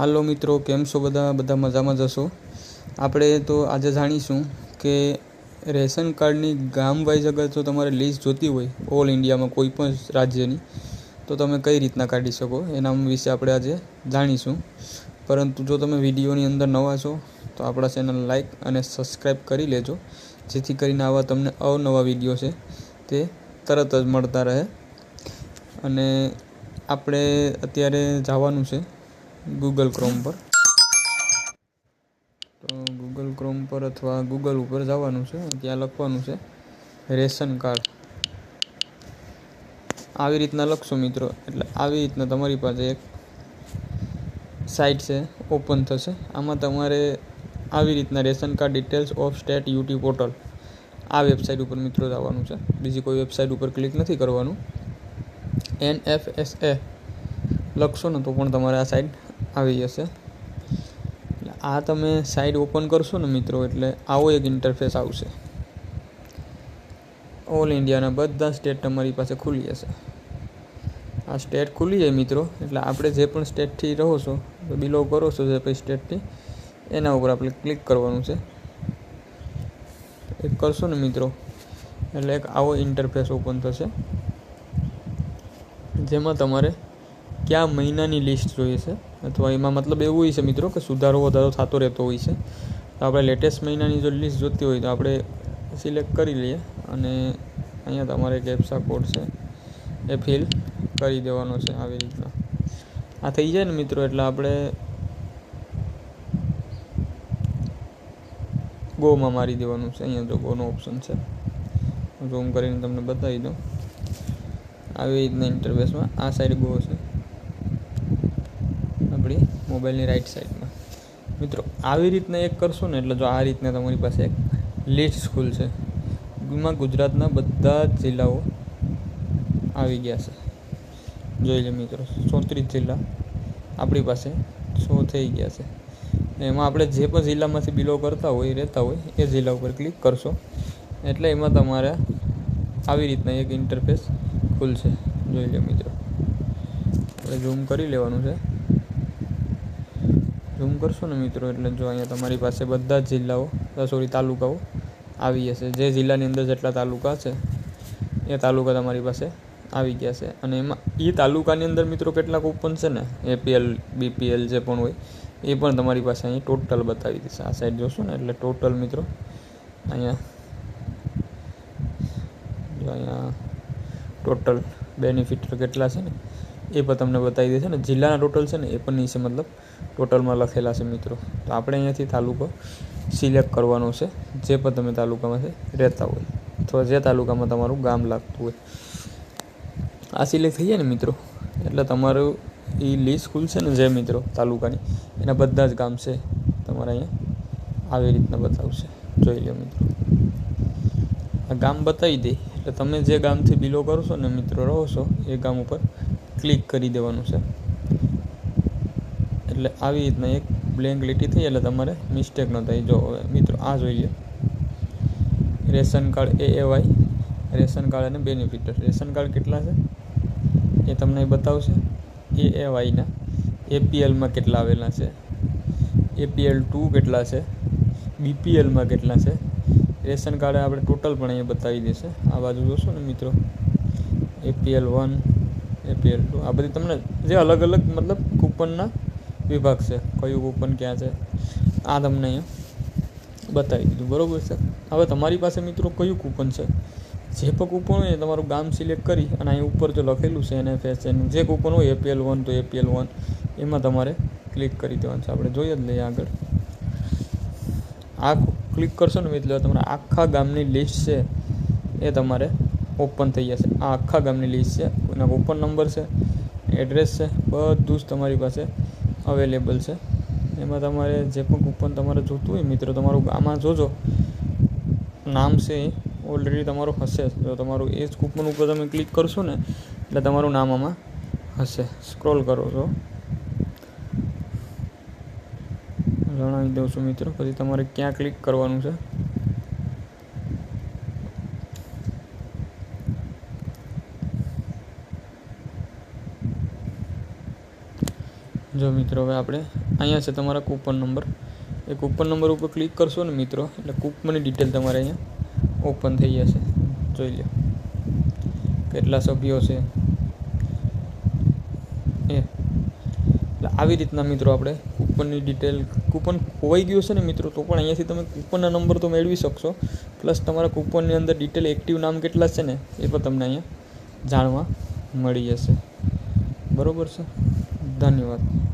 હાલો મિત્રો, કેમ છો બધા? બધા મજામાં જશો આપણે તો આજે જાણીશું કે રેશન કાર્ડની ગામ વાઇઝ અગર જો તમારે લિસ્ટ જોતી હોય ઓલ ઇન્ડિયામાં કોઈ પણ રાજ્યની, તો તમે કઈ રીતના કાઢી શકો? એના વિશે આપણે આજે જાણીશું. પરંતુ જો તમે વિડીયોની અંદર નવા છો, તો આપણા ચેનલ લાઈક અને સબસ્ક્રાઈબ કરી લેજો, જેથી કરીને આવા તમને અવનવા વીડિયો છે તે તરત જ મળતા રહે. અને આપણે અત્યારે જવાનું છે ગૂગલ ક્રોમ પર. તો ગૂગલ ક્રોમ પર અથવા ગૂગલ ઉપર જવાનું છે. ત્યાં લખવાનું છે રેશન કાર્ડ. આવી રીતના લખશો મિત્રો. એટલે આવી રીતના તમારી પાસે એક સાઇટ છે, ઓપન થશે. આમાં તમારે આવી રીતના ration card details of state UT portal આ વેબસાઇટ ઉપર મિત્રો જવાનું છે. બીજી કોઈ વેબસાઇટ ઉપર ક્લિક નથી કરવાનું. એન એફ એસ એ લખશો ને તો પણ તમારે આ સાઇટ આવી જશે. એટલે આ તમે સાઇડ ઓપન કરશો ને મિત્રો, એટલે આવો એક ઇન્ટરફેસ આવશે. ઓલ ઇન્ડિયાના બધા સ્ટેટ તમારી પાસે ખુલી જશે. આ સ્ટેટ ખુલી જાય મિત્રો, એટલે આપણે જે પણ સ્ટેટથી રહો છો બિલો કરો છો જે પછી સ્ટેટથી એના ઉપર આપણે ક્લિક કરવાનું છે. એક કરશો ને મિત્રો, એટલે એક આવો ઇન્ટરફેસ ઓપન થશે. જેમાં તમારે કયા મહિનાની લિસ્ટ જોઈએ છે? અથવા એમાં મતલબ એવું હોય છે મિત્રો કે સુધારો વધારો થતો રહેતો હોય છે. તો આપણે લેટેસ્ટ મહિનાની જો લિસ્ટ જોતી હોય તો આપણે સિલેક્ટ કરી લઈએ અને અહીંયા તમારે એક એપ્સા કોડ છે એ ફિલ કરી દેવાનો છે આવી રીતના. આ થઈ જાય ને મિત્રો એટલે આપણે ગોમાં મારી દેવાનું છે. અહીંયા જો ગોનો ઓપ્શન છે. ઝૂમ કરીને તમને બતાવી દઉં. આવી રીતના ઇન્ટરફેસમાં આ સાઈડ ગો છે. મોબાઈલની રાઈટ સાઈડમાં મિત્રો, આવી રીતના એક કરશો ને, એટલે જો આ રીતના તમારી પાસે એક લિસ્ટ છે, એમાં ગુજરાતના બધા જ જિલ્લાઓ આવી ગયા છે. જોઈ લે મિત્રો, ચોત્રીસ જિલ્લા આપણી પાસે શો થઈ ગયા છે. એમાં આપણે જે પણ જિલ્લામાંથી બિલો કરતા હોય, રહેતા હોય, એ જિલ્લા ઉપર ક્લિક કરશો. એટલે એમાં તમારે આવી રીતના એક ઇન્ટરફેસ ખુલશે. જોઈ લે મિત્રો. આપણે ઝૂમ કરી લેવાનું છે. ઝૂમ કરશો ને મિત્રો, એટલે જો અહીંયા તમારી પાસે બધા જ જિલ્લાઓ સોરી તાલુકાઓ આવી જશે. જે જિલ્લાની અંદર જેટલા તાલુકા છે, એ તાલુકા તમારી પાસે આવી ગયા છે. અને એમાં એ તાલુકાની અંદર મિત્રો કેટલાક ઓપન છે ને, એપીએલ, બીપીએલ જે પણ હોય, એ પણ તમારી પાસે અહીં ટોટલ બતાવી દેશે આ સાઈડ જોશો ને, એટલે ટોટલ મિત્રો, અહીંયા અહીંયા ટોટલ બેનિફિટ કેટલા છે ને એ પણ તમને બતાવી દેશે ને, જિલ્લાના ટોટલ છે ને, એ પણ નીચે મતલબ ટોટલમાં લખેલા છે મિત્રો. તો આપણે અહીંયાથી તાલુકો સિલેક્ટ કરવાનો છે, જે પણ તમે તાલુકામાંથી રહેતા હોય. અથવા જે તાલુકામાં તમારું ગામ લાગતું હોય. આ સિલેક્ટ થઈ જાય ને મિત્રો? એટલે તમારું એ લી સ્કૂલ છે ને જે મિત્રો તાલુકાની, એના બધા જ ગામ છે, તમારે અહીંયા આવી રીતના બતાવશે. જોઈ લો મિત્રો. આ ગામ બતાવી દે. એટલે તમે જે ગામથી બિલો કરશો ને, મિત્રો, રહો છો, એ ગામ ઉપર ક્લિક કરી દેવાનું છે. એટલે આવી રીતના એક બ્લેન્ક લીટી થઈ એટલે તમારે મિસ્ટેક ન થાય. જો હવે મિત્રો આ જોઈએ. Ration card A AY ration card અને બેનિફિટ રેશન કાર્ડ કેટલા છે? એ તમને બતાવશે. એ એવાયના એપીએલમાં કેટલા આવેલા છે? એપીએલ ટુ કેટલા છે? બીપીએલમાં કેટલા છે? રેશન કાર્ડ આપણે ટોટલ પણ અહીંયા બતાવી દેશે. આ બાજુ જોશો ને મિત્રો? એપીએલ વન એપીએલ ટુ આ બધી તમને જે અલગ અલગ મતલબ કૂપનના વિભાગ છે. કયું કૂપન ક્યાં છે? આ તમને અહીંયા બતાવી દીધું. બરાબર છે? હવે તમારી પાસે મિત્રો કયું કૂપન છે? જે પણ કૂપન હોય તમારું ગામ સિલેક્ટ કરી અને અહીં ઉપર જો લખેલું છે એને ફેસ એનું જે કૂપન હોય એપીએલ વન તો એપીએલ વન એમાં તમારે ક્લિક કરી દેવાનું છે. આપણે જોઈએ જ લઈએ આગળ. આ ક્લિક કરશો ને એટલે તમારા આખા ગામની લિસ્ટ છે એ તમારે ઓપન થઈ જશે. આ આખા ગામની લિસ્ટ છે. એના ઓપન નંબર છે એડ્રેસ છે, બધું જ તમારી પાસે અવેલેબલ છે. એમાં તમારે જે પણ કૂપન તમારે જોતું હોય, મિત્રો, તમારું આમાં જોજો. નામ છે એ. ઓલરેડી તમારું હશે. જો તમારું એ જ કૂપન ઉપર તમે ક્લિક કરશો ને, એટલે તમારું નામ આમાં હશે. સ્ક્રોલ કરો છો. જણાવી દઉં છું, મિત્રો. પછી તમારે ક્યાં ક્લિક કરવાનું છે? જો મિત્રો, હવે આપણે અહીંયા છે તમારા કૂપન નંબર એ કૂપન નંબર ઉપર ક્લિક કરશો ને મિત્રો, એટલે કૂપનની ડિટેલ તમારે અહીંયા ઓપન થઈ જશે. જોઈ લો કેટલા સભ્યો છે? એ. એટલે આવી રીતના મિત્રો આપણે કૂપનની ડિટેલ કૂપન ખોવાઈ ગયું છે ને મિત્રો, તો પણ અહીંયાથી તમે કૂપનના નંબર તો મેળવી શકશો. પ્લસ તમારા કૂપનની અંદર ડિટેલ એક્ટિવ નામ કેટલા છે ને, એ પણ તમને અહીંયા જાણવા મળી જશે. બરાબર છે? ધન્યવાદ.